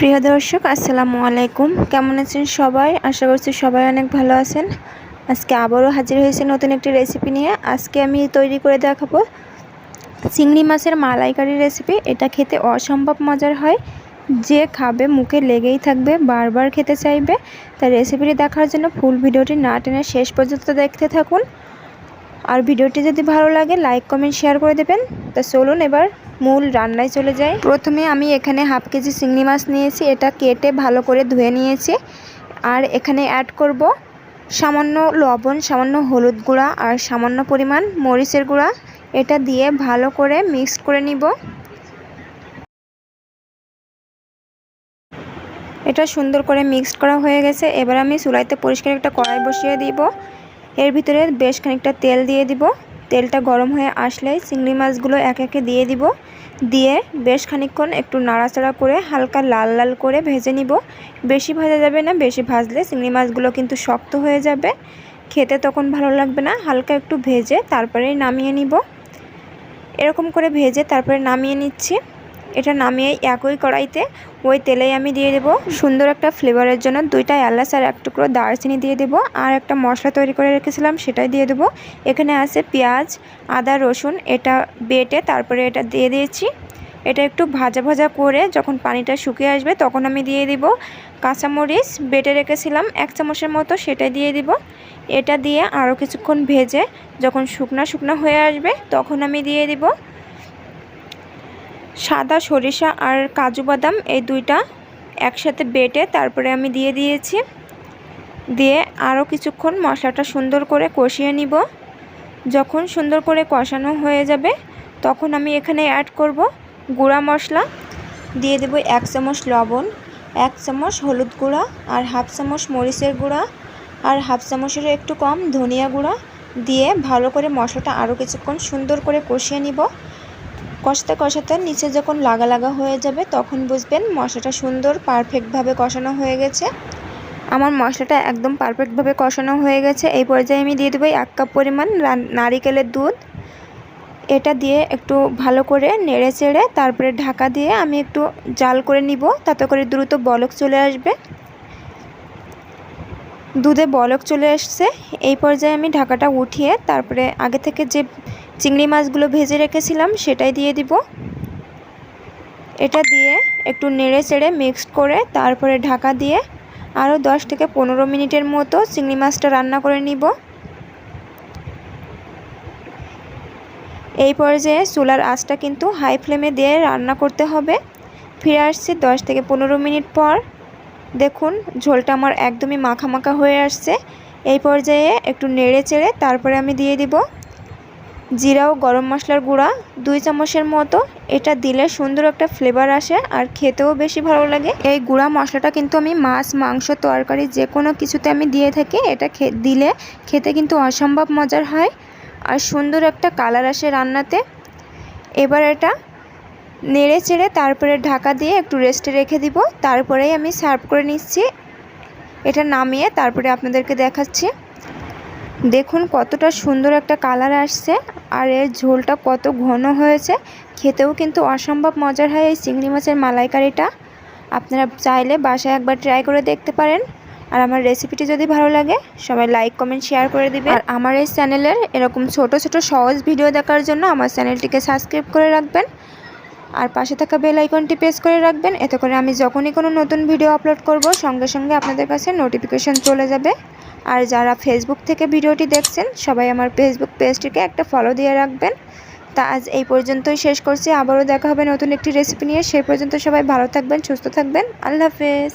প্রিয় দর্শক, আসসালামু আলাইকুম। কেমন আছেন সবাই? আশা করছি সবাই অনেক ভালো আছেন। আজকে আবারও হাজির হয়েছে নতুন একটি রেসিপি নিয়ে। আজকে আমি তৈরি করে দেখাবো চিংড়ি মাছের মালাইকারি রেসিপি এটা খেতে অসম্ভব মজার হয়। যে খাবে মুখে লেগেই থাকবে, বারবার খেতে চাইবে। তাই রেসিপিটি দেখার জন্য ফুল ভিডিওটি না টেনে শেষ পর্যন্ত দেখতে থাকুন। আর ভিডিওটি যদি ভালো লাগে লাইক কমেন্ট শেয়ার করে দেবেন। তা চলুন এবার মূল রান্নায় চলে যায়। প্রথমে আমি এখানে হাফ কেজি চিংড়ি মাছ নিয়েছি, এটা কেটে ভালো করে ধুয়ে নিয়েছি। আর এখানে অ্যাড করব সামান্য লবণ, সামান্য হলুদ গুঁড়া আর সামান্য পরিমাণ মরিচের গুঁড়া। এটা দিয়ে ভালো করে মিক্সড করে নিব। এটা সুন্দর করে মিক্সড করা হয়ে গেছে। এবার আমি চুলাইতে পরিষ্কার একটা কড়াই বসিয়ে দিব। এর ভিতরে বেশ খানিকটা তেল দিয়ে দিব। তেলটা গরম হয়ে আসলে চিংড়ি মাছগুলো এক একে দিয়ে দিব। দিয়ে বেশ খানিকক্ষণ একটু নাড়াচাড়া করে হালকা লাল লাল করে ভেজে নিব। বেশি ভাজা যাবে না, বেশি ভাজলে চিংড়ি মাছগুলো কিন্তু শক্ত হয়ে যাবে। খেতে তখন ভালো লাগবে না, হালকা একটু ভেজে তারপরে নামিয়ে নিব। এরকম করে ভেজে তারপরে নামিয়ে নিচ্ছি। এটা নামিয়ে একই কড়াইতে ওই তেলেই আমি দিয়ে দেব। সুন্দর একটা ফ্লেভারের জন্য দুইটা এলাচ আর এক টুকরো দারচিনি দিয়ে দেব। আর একটা মশলা তৈরি করে রেখেছিলাম, সেটাই দিয়ে দেব। এখানে আছে পেঁয়াজ, আদা, রসুন, এটা বেটে তারপরে এটা দিয়ে দিয়েছি। এটা একটু ভাজা ভাজা করে যখন পানিটা শুকিয়ে আসবে তখন আমি দিয়ে দিব। কাঁচামরিচ বেটে রেখেছিলাম এক চামচের মতো, সেটাই দিয়ে দিব। এটা দিয়ে আরও কিছুক্ষণ ভেজে যখন শুকনা শুকনা হয়ে আসবে তখন আমি দিয়ে দিব। সাদা সরিষা আর কাজু বাদাম এই দুইটা একসাথে বেটে তারপরে আমি দিয়ে দিয়েছি। দিয়ে আরও কিছুক্ষণ মশলাটা সুন্দর করে কষিয়ে নিব। যখন সুন্দর করে কষানো হয়ে যাবে, তখন আমি এখানে অ্যাড করব গুঁড়া মশলা। দিয়ে দেব এক চামচ লবণ, এক চামচ হলুদ গুঁড়া আর হাফ চামচ মরিচের গুঁড়া আর হাফ চামচেরও একটু কম ধনিয়া গুঁড়া। দিয়ে ভালো করে মশলাটা আরও কিছুক্ষণ সুন্দর করে কষিয়ে নিব। কষাতে কষাতে নিচে যখন লাগা লাগা হয়ে যাবে, তখন বুঝবেন মশলাটা সুন্দর পারফেক্টভাবে কষানো হয়ে গেছে। আমার মশলাটা একদম পারফেক্টভাবে কষানো হয়ে গেছে। এই পর্যায়ে আমি দিয়ে দেবো এক কাপ পরিমাণ নারিকেলের দুধ। এটা দিয়ে একটু ভালো করে নেড়ে চেড়ে তারপরে ঢাকা দিয়ে আমি একটু জাল করে নিব, তাতে করে দ্রুত বলক চলে আসবে। দুধে বলক চলে এসছে। এই পর্যায়ে আমি ঢাকাটা উঠিয়ে তারপরে আগে থেকে যে চিংড়ি মাছগুলো ভেজে রেখেছিলাম সেটাই দিয়ে দিব। এটা দিয়ে একটু নেড়ে চেড়ে মিক্সড করে তারপরে ঢাকা দিয়ে আরও দশ থেকে পনেরো মিনিটের মতো চিংড়ি মাছটা রান্না করে নিব। এই পর্যায়ে চুলার আঁচটা কিন্তু হাই ফ্লেমে দিয়ে রান্না করতে হবে। ফিরে আসছি দশ থেকে পনেরো মিনিট পর। দেখুন, ঝোলটা আমার একদমই মাখা মাখা হয়ে আসছে। এই পর্যায়ে একটু নেড়ে চেড়ে তারপরে আমি দিয়ে দিব জিরা ও গরম মশলার গুঁড়া দুই চামচের মতো। এটা দিলে সুন্দর একটা ফ্লেভার আসে আর খেতেও বেশি ভালো লাগে। এই গুঁড়া মশলাটা কিন্তু আমি মাছ, মাংস, তরকারি যে কোনো কিছুতে আমি দিয়ে থাকি। এটা দিলে খেতে কিন্তু অসম্ভব মজার হয় আর সুন্দর একটা কালার আসে রান্নাতে। এবার এটা নেড়ে চেড়ে তারপরে ঢাকা দিয়ে একটু রেস্টে রেখে দিব। তারপরেই আমি সার্ভ করে নিচ্ছি। এটা নামিয়ে তারপরে আপনাদেরকে দেখাচ্ছি। দেখুন কতটা সুন্দর একটা কালার আসছে আর এর ঝোলটা কত ঘন হয়েছে। খেতেও কিন্তু অসম্ভব মজার হয় এই চিংড়ি মাছের মালাইকারিটা। আপনারা চাইলে বাসায় একবার ট্রাই করে দেখতে পারেন। আর আমার রেসিপিটি যদি ভালো লাগে, সবাই লাইক কমেন্ট শেয়ার করে দিবে আর আমার এই চ্যানেলের এরকম ছোট ছোট সহজ ভিডিও দেখার জন্য আমার চ্যানেলটিকে সাবস্ক্রাইব করে রাখবেন। আর পাশে থাকা বেল আইকনটি প্রেস করে রাখবেন। এতে করে আমি যখনই কোনো নতুন ভিডিও আপলোড করব, সঙ্গে সঙ্গে আপনাদের কাছে নোটিফিকেশন চলে যাবে। আর যারা ফেসবুক থেকে ভিডিওটি দেখছেন, সবাই আমার ফেসবুক পেজটিকে একটা ফলো দিয়ে রাখবেন। তা আজ এই পর্যন্তই শেষ করছি। আবারও দেখা হবে নতুন একটি রেসিপি নিয়ে। সেই পর্যন্ত সবাই ভালো থাকবেন, সুস্থ থাকবেন। আল্লাহ হাফেজ।